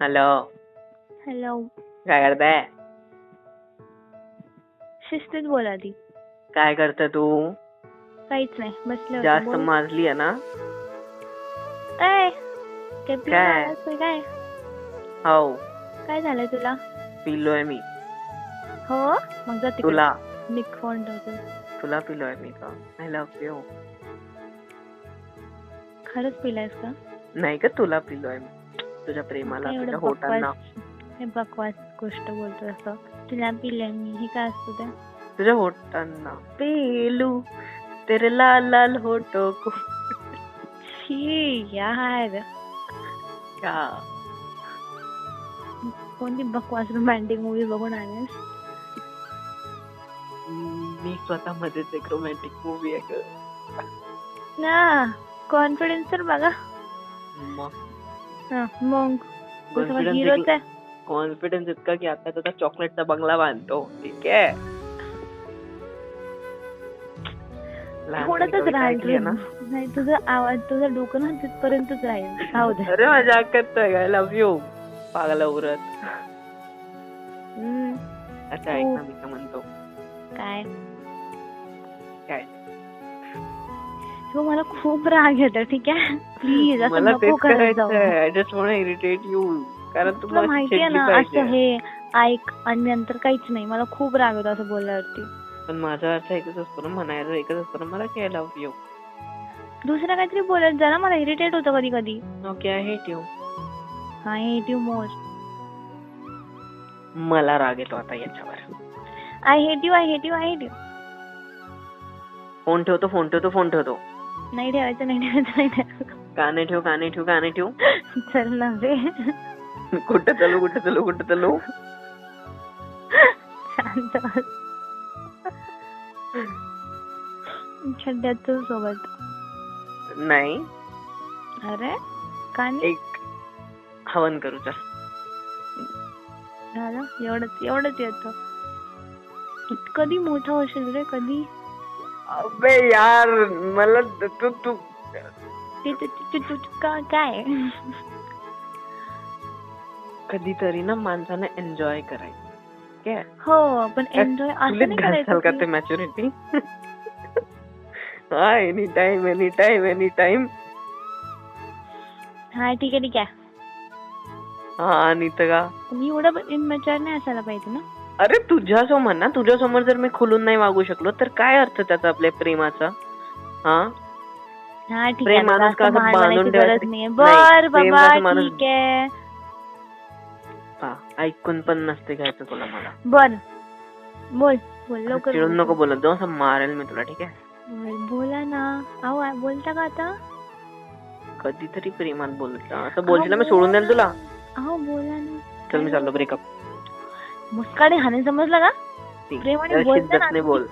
Hello hello काय करताय शिस्तीत बोल आधी काय करते तू काहीच नाही बसले जास्त. माजली आहे ना काय काय? हो काय झालंय तुला पिलोय मी हो मग जा तिकडे तुला मी फोन ठेवतो तुला पिलोय मी का आय लव्ह यू खरंच पिलायस का नाही का तुला पिलोय मी तुझ्या प्रेमाला तुझ्या होटांना. हे बकवास गोष्ट बोलतो असं. तुला पिलंय मी हे काय असतं ते? तुझ्या होटांना. पेलू तेरे लाल लाल होटो को. यार. क्या? कोणती बकवास रोमॅन्टिक मूवी बघून आल्यास मी स्वतः मध्येच एक रोमॅन्टिक मूवी आहे. ना कॉन्फिडन्स तर बघा. मग? हा, मग Confidence हिरोच? एक- आहे कॉन्फिडन्स इतका की आता त्याचा चॉकलेटचा बंगला बांधतो. ठीक आहे. लहानपणी थोडंच कविता राहील ऐकली आहे ना? तुझं. नाही तुझं आवाज तुझं डोकं ना तिथपर्यंतच राहील. राहू दे. अरे माझ्या करतोय आय लव्ह यू पागला उरत हम्म, अच्छा ऐक ना मी काय म्हणतो. काय? काय? हो मला खूप राग येतो ठीक आहे? प्लीज असं मला नको तेच करत जाऊ. करायचंय. I just want irritate you कारण तू तुला मला माहितीये ना पाहिजे. असं हे ऐक आणि नंतर काहीच नाही. मला खूप राग येतो असं बोलल्यावरती. पण माझा अर्थ एकच असतो ना म्हणायचं एकच असतो ना मला काय लव्ह यू दुसरं काहीतरी बोलत जा ना मला इरिटेट होतं कधी कधी ओके आय हेट यू हा हेट यू मोर मला राग येतो आता याच्यावर. I hate you I hate you I hate you phone ठेवतो फोन ठेवतो फोन ठेवतो. नाही ठेवायचं नाही ठेवायचं नाही ठेवायचं. काने ठेव काने ठेव काने ठेव. चल ना रे. कुठं चालू कुठं चालू कुठं चालू? शांत तू सोबत. नाही. अरे का नाही एक हवन करू चल. झालं एवढंच एवढंच येतं. कधी मोठा होशील रे कधी? अबे यार मला तू तू ते काय कधीतरी ना माणसाने एन्जॉय करायचं हो पण एन्जॉय असं करायचं नाही का ते मॅच्युरिटी हा any time any time any time हा ठीक आहे ठीक आहे हा आणि का मी एवढं इमॅच्युअर नाही असायला पाहिजे ना अरे तुझ्या समोर ना तुझ्या समोर जर मी खुलून नाही वागू शकलो तर काय अर्थ त्याचा आपल्या प्रेमाचा हा हा ठीक प्रेम आहे माणूस का जास्त असं महान बांधून बनायची गरज ठेवायचं? नाहीये. नाही, बर प्रेम बाबा कसं माणूस- ठीक आहे. हा, ऐकून पण नसते घ्यायचं तुला मला. बर बोल बोल लवकर चिडून बोल. नको बोलत जाऊ असं मारेल मी तुला ठीक आहे? बोल, बोला ना. अहो आ- बोलता का आता? कधीतरी प्रेमात बोलत. जा. असं बोलशील ना मी सोडून द्याल तुला. अहो बोला ना. चल मी चाललो ब्रेकअप मुस्काडे हाणे समजलं का? प्रेमाने बोलता ना नाही बोल.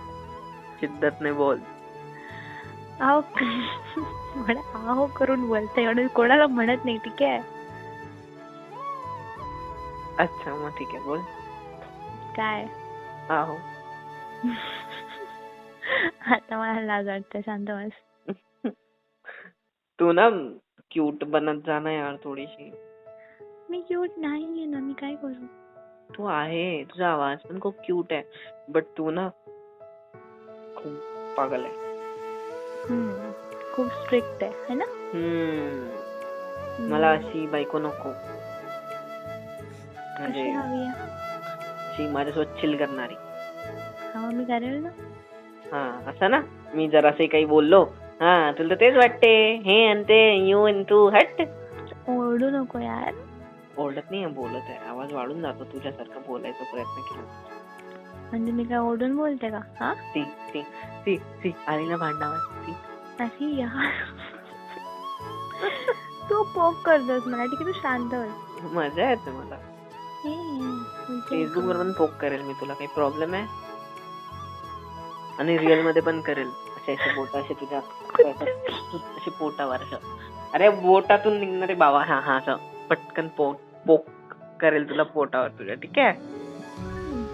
शिद्दत नाही बोल. अहो मला अहो करून बोलता एवढं कोणाला म्हणत नाही ठीक आहे? अच्छा मग ठीक आहे बोल. काय? आहो. आता मला लाज वाटते शांत बस. तू ना क्यूट बनत जा ना यार थोडीशी. मी क्यूट नाहीये ना मी काय करू? तू आहे तुझा आवाज पण खूप क्यूट आहे. बट तू ना खूप पागल आहे. खूप स्ट्रिक्ट आहे है ना? हम्म. मला अशी बायको नको. म्हणजे अशी माझ्यासोबत चिल करणारी. हा मी करेल ना? हा असं ना? मी जर असे काही बोललो हा तुला तर तेच वाटते. हे आणि ते यू आणि तू हट. ओरडू नको यार. ओरडत नाही बोलत आहे. आवाज वाढून जातो तुझ्यासारखं बोलायचा प्रयत्न केला म्हणजे मी काय ओरडून बोलते का? हा? ती ती ती ती आली ना भांडावर ती अशी यार? तू पोक करतोस मला ठीक आहे तू शांत बस मजा येते मला. हे, म्हणजे फेसबुक वर पण पोक करेल मी तुला काही प्रॉब्लेम आहे? आणि रिअलमध्ये पण करेल असे असे बोट असे तुझ्या असे पोटावर असं. अरे बोटातून निघणारे बाबा हा हा असं. पटकन पोक पोक करेल तुला पोटावर तुझ्या ठीक आहे?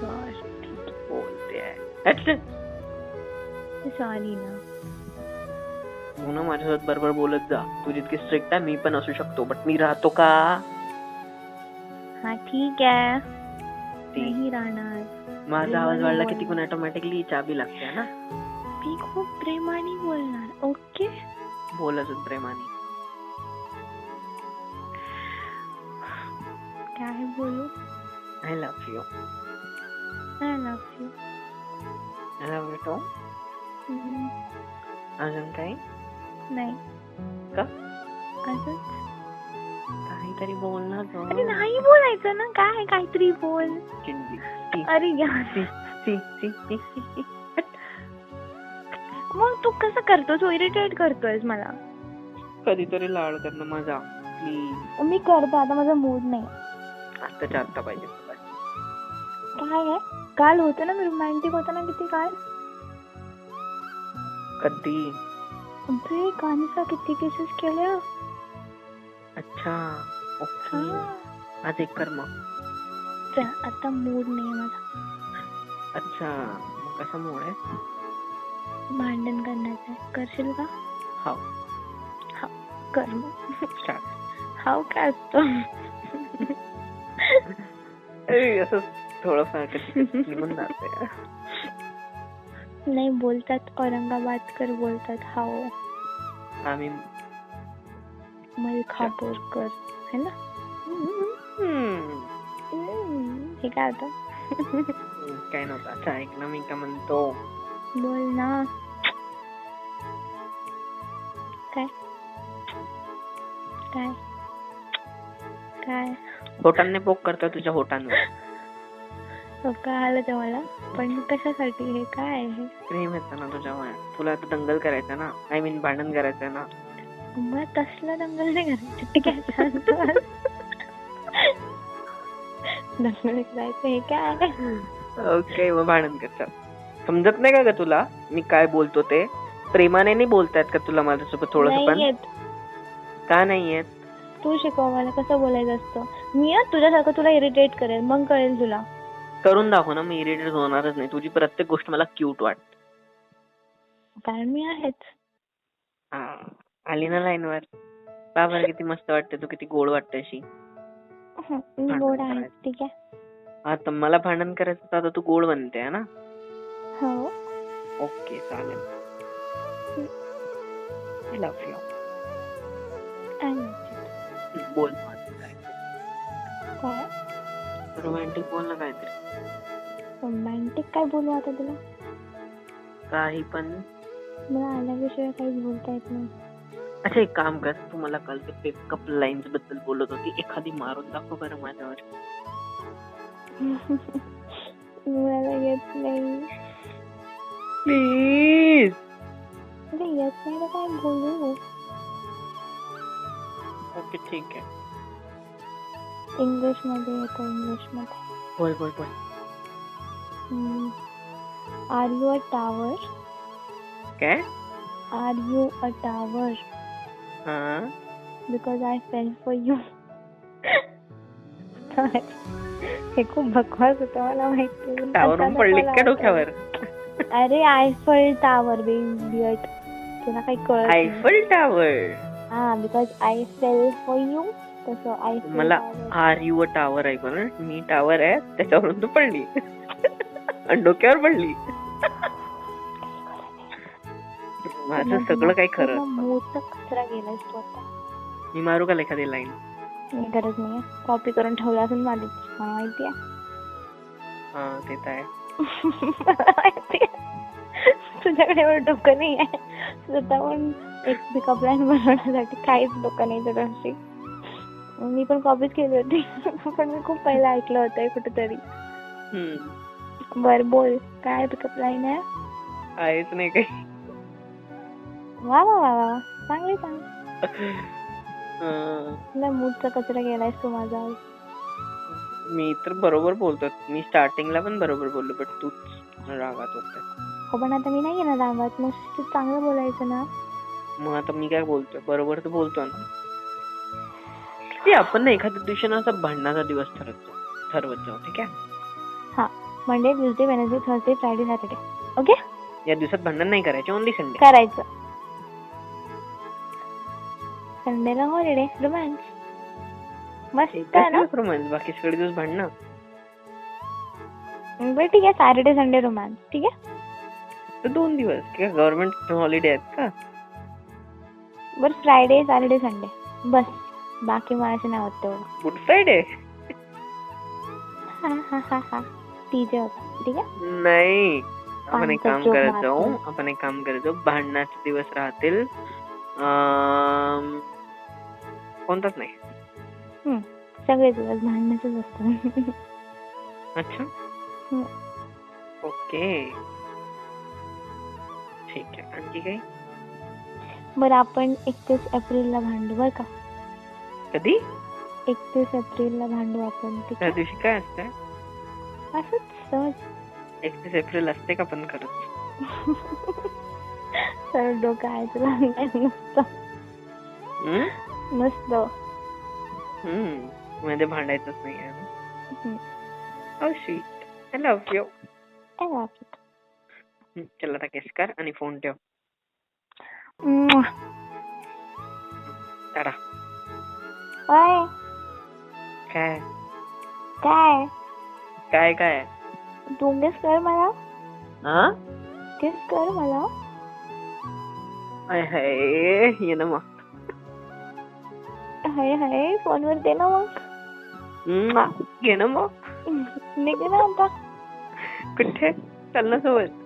बरं, बोलते आहे. अच्छा सॉरी ना. तू ना माझ्यासोबत बरोबर बोलत जा. तू जितकी स्ट्रिक्ट आहे मी पण असू शकतो. बट मी राहतो का? हा ठीक आहे. ती नाही राहणार. माझा आवाज वाढला की. तिकून ऑटोमॅटिकली चाबी लागते ना? मी खूप प्रेमाने बोलणार ओके? बोल अजून प्रेमाने. काय बोलू? I love you I love you I love you too अजून काही? नाही. का? अजून काहीतरी बोल ना ग. अरे नाही बोलायचं ना काय काहीतरी बोल. चिंदी ती अरे यार ती ती ती ती ती ती. मग तू कसं करतोस? तू इरिटेट करतोयस मला. कधीतरी लाड करणं माझा प्लीज मी करते आता माझा मूड नाही. आत्ताच्या आत्ता पाहिजे तुला. काय आहे? काल होतं ना मी रोमॅन्टिक होता ना किती काल? कधी? अरे कानिसा किती केसेस केल्या अच्छा ओके. हा. आज एक कर मग. चल आता मूड नाही माझा. अच्छा मग कसा मोड आहे? भांडण करण्याचं. आहे करशील का? हाव हा कर मग. स्टार्ट हाव काय असतं? असं थोडंफार कधी कधी निघून जाते नाही बोलतात औरंगाबादकर बोलतात. हाव. आम्ही मलखापूरकर है ना? हम्म, हे काय होतं? काय नव्हतं. अच्छा ऐक ना मी काय म्हणतो? बोल ना. काय? काय? काय? होटांनी पोक करतो तुझ्या होटांवर. कळालं ते मला पण कशासाठी? हे काय आहे? प्रेम येतं ना तुझ्या वयात तुला आता दंगल करायचं ना? आय मीन भांडण करायचं ना? मग तसलं दंगल नाही करायचं. ठीक आहे शांत बस. दंगल करायचं हे काय ओके मग भांडण करतात समजत नाही का ग तुला? मी काय बोलतो ते? प्रेमाने नाही बोलतायत का तुला माझ्यासोबत थोडस नाही पण? येत का नाही येत तू शिकव मला कसं बोलायचं असतं. मी ना तुझ्यासारखं तुला इरिटेट करेल. मग कळेल तुला. करून दाखव ना मी इरिटेट होणारच नाही. तुझी प्रत्येक गोष्ट मला क्यूट वाटते. कारण मी आहेच. हा. आली ना लाईन वर. बरं किती मस्त वाटते तू किती गोड वाटते अशी. हं, मी भांडण गोड आहे करायचं. ठीक आहे. आता मला भांडण करायचं तर आता तू गोड बनते है ना? हो. ओके चालेल. I love you. बोल रोमॅन्टिक बोल ना काहीतरी. रोमॅन्टिक काय बोलू आता तुला? काही पण. मला आल्याविषयी काहीच बोलता येत नाही. अच्छा एक काम कर. तू मला काल ते पेकअप लाईन्सबद्दल बोलत होती. एखादी मारून दाखव बरं माझ्यावर. मला येत नाही. प्लीज अरे येत नाही तर काय बोलू? ओके ठीक आहे. इंग्लिशमध्ये येतं इंग्लिशमध्ये. बोल बोल बोल. आर यू अ टावर काय? आर यू अ टावर हा. Because I fell for you हे खूप बकवास होतं मला माहिती टावरून पडली का. डोक्यावर अरे आयफल टावर बियट तुला काही कळत. आयफल टावर हा because I fell for you तसं आय मला आर यू अ टावर ऐकू ना मी टावर आहे त्याच्यावरून तू पडली आणि डोक्यावर पडली. माझं सगळं काही खरं. मोठा कचरा गेलाय तू आता. मी मारू का एखादी लाईन? नाही गरज नाही कॉपी करून ठेवला असेल माझी. मला माहिती आहे हा ते तर आहे. आहे. तुझ्याकडे एवढं डोकं नाही आहे स्वतःहून एक पिकअप लाईन बनवण्यासाठी काहीच डोकं नाही तुझ्याशी मी पण कॉपीच केली होती. पण मी खूप पहिला ऐकलं होतं कुठेतरी. हम्म. बर बोल. काय पिकअप लाईन आहे? आहेच नाही काही. वा वा वा वा. चांगली चांगली अं, तुला मूडचा कचरा गेलायस तू माझा मी तर बरोबर बोलतो मी स्टार्टिंगला पण बरोबर बोललो बट तूच रागात होते. हो पण आता मी नाही येणार रागात. मग तू चांगलं बोलायचं ना? मग आता मी काय बोलतोय? बरोबर तर बोलतो ना. ते आपण ना एखाद्या दिवशी ना असा भांडणाचा दिवस ठरवतो ठरवत जाऊ ठीक आहे? Monday Tuesday Wednesday Thursday Friday Saturday okay या दिवसात भांडण नाही करायचे ओनली संडे करायचं. संडेला हॉलिडे रोमॅन्स मस्त आहे ना? रोमॅन्स बाकी सगळे दिवस भांडणं. बरं ठीक आहे सॅटर्डे संडे रोमॅन्स ठीक आहे? तर दोन दिवस काय गव्हर्नमेंट हॉलिडे आहेत का? बरं फ्रायडे सॅटर्डे संडे बस बाकी माझे नाही होत गुड फ्रायडे हा हा हा हा. टीजे होता ठीक आहे नाही आपण एक काम करत जाऊ. आपण एक काम करत जाऊ भांडणाचे दिवस राहतील। अं, कोणताच नाही. सगळे दिवस भांडणाचेच असतात. अच्छा? हम्म. ओके. ठीक आहे. आणखी काही? बरं आपण एकतीस एप्रिलला भांडू बरं का? कधी? एकतीस एप्रिलला भांडू आपण ठीक त्या आहे दिवशी काय असतंय? असंच सहज. एकतीस एप्रिल असते का पण खरंच? सर डोकं आहे तुला. नसतं हम्म? म्हणजे भांडायचंच नाही आहे. love you. हम्म, चल आता किस कर आणि फोन ठेव. टाटा. काय? काय? काय काय? तू किस कर मला. हा किस कर मला. आय हाय ये ना मग. हाय हाय फोनवर दे ना मग. घे ना मग. निघ ना आता. कुठे? चल ना सोबत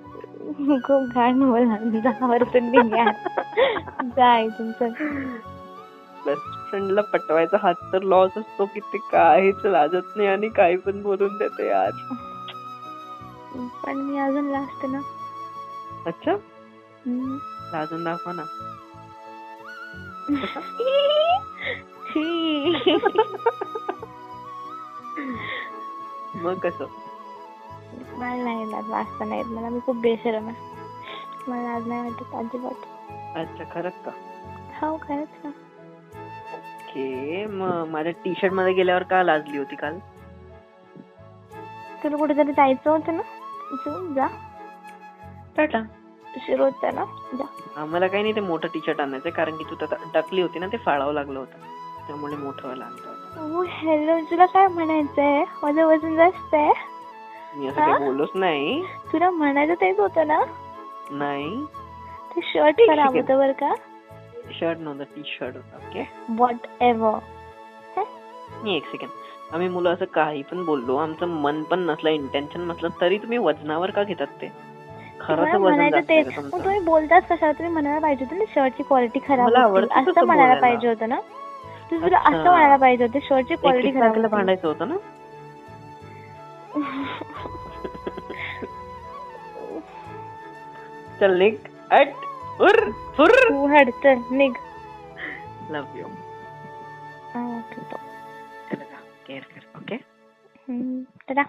खूप घाण बोला दहा वर्षांनी घ्या जाय तुमचं. बेस्ट फ्रेंडला पटवायचा हात तर लॉस असतो की ते काहीच लाजत नाही आणि काही पण बोलून देते यार. पण मी अजून लास्ट ना. अच्छा. लाजून दाखव ना. मग कसं? मला नाही लाज वाचता नाही येत मला मी खूप बेशरम आहे मला लाज नाही वाटत अजिबात. अच्छा खरंच का? हो खरंच ना. ओके मग माझ्या टी शर्टमध्ये गेल्यावर का लाजली होती काल? तुला कुठेतरी जायचं होतं ना? जा. टाटा. उशीर होता ना? जा. आम्हाला काही नाही ते मोठं टी शर्ट आणायचं कारण की तू टाकली होती ना ते फाळावं लागलं होतं. त्यामुळे मोठं होतं. ओ हॅलो तुला काय म्हणायचंय? माझं वजन जास्त आहे. मी असं हा? काही बोललोच नाही. तुला म्हणायचं तेच होतं ना? नाही. ते शर्ट ठीक खराब. होतं बरं का? शर्ट नव्हतं टी शर्ट होतं ओके वॉट एव्हर मी एक सेकंड आम्ही मुलं असं काही पण बोललो आमचं मन पण नसलं इंटेन्शन नसलं तरी तुम्ही वजनावर का घेतात ते? म्हणायचं आहे तेच मग तुम्ही बोलताच कशाला? तुम्ही म्हणायला पाहिजे होतं ना शर्टची क्वालिटी खराब होती. असं म्हणायला. पाहिजे होतं ना? तू तुला अच्छा. असं म्हणायला पाहिजे होतं शर्टची क्वालिटी खराब. भांडायचं होतं ना? चल निघ. अट. हुर हुर तू हड चल निघ लव यू हा, ठीक आहे. चल केअर कर ओके हम्म, टाटा